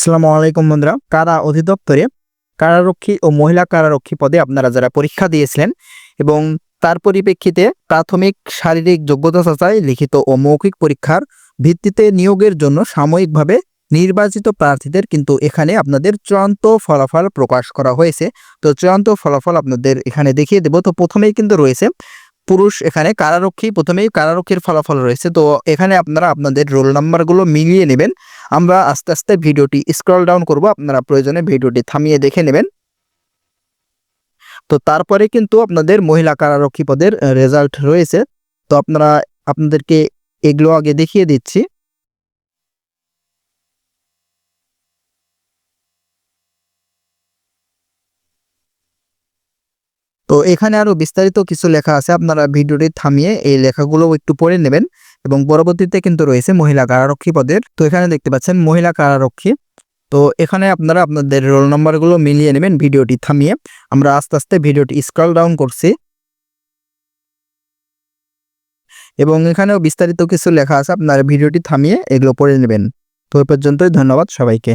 আসসালামু আলাইকুম বন্ধুরা। কারা অধিদপ্তরে, কারারক্ষী ও মহিলা কারারক্ষী পদে আপনারা যারা পরীক্ষা দিয়েছিলেন এবং তার পরিপ্রেক্ষিতে প্রাথমিক শারীরিক যোগ্যতা যাচাই, লিখিত ও মৌখিক পরীক্ষার ভিত্তিতে নিয়োগের জন্য সাময়িকভাবে নির্বাচিত প্রার্থীদের কিন্তু এখানে আপনাদের চূড়ান্ত ফলাফল প্রকাশ করা হয়েছে। তো চূড়ান্ত ফলাফল আপনাদের এখানে দেখিয়ে দেব। তো প্রথমেই কিন্তু রয়েছে, পুরুষ এখানে কারারক্ষী, প্রথমেই কারারক্ষীর ফলাফল রয়েছে। তো এখানে আপনারা আপনাদের রোল নাম্বারগুলো মিলিয়ে নেবেন। আমরা আস্তে আস্তে ভিডিওটি স্ক্রল ডাউন করব। আপনারা প্রয়োজনে ভিডিওটি থামিয়ে দেখে নেবেন। তো তারপরে কিন্তু আপনাদের মহিলা কারারক্ষী পদের রেজাল্ট রয়েছে। তো আপনারা, আপনাদেরকে এগুলো আগে দেখিয়ে দিচ্ছি। তো এখানে আরও বিস্তারিত কিছু লেখা আছে। আপনারা ভিডিওটি থামিয়ে এই লেখাগুলো একটু পড়ে নেবেন। এবং পরবর্তীতে কিন্তু রয়েছে মহিলা কারারক্ষী পদের। তো এখানে দেখতে পাচ্ছেন মহিলা কারারক্ষী। তো এখানে আপনারা আপনাদের রোল নাম্বারগুলো মিলিয়ে নেবেন ভিডিওটি থামিয়ে। আমরা আস্তে আস্তে ভিডিওটি স্ক্রল ডাউন করছি। এবং এখানেও বিস্তারিত কিছু লেখা আছে, আপনারা ভিডিওটি থামিয়ে এগুলো পড়ে নেবেন। তো এ পর্যন্তই, ধন্যবাদ সবাইকে।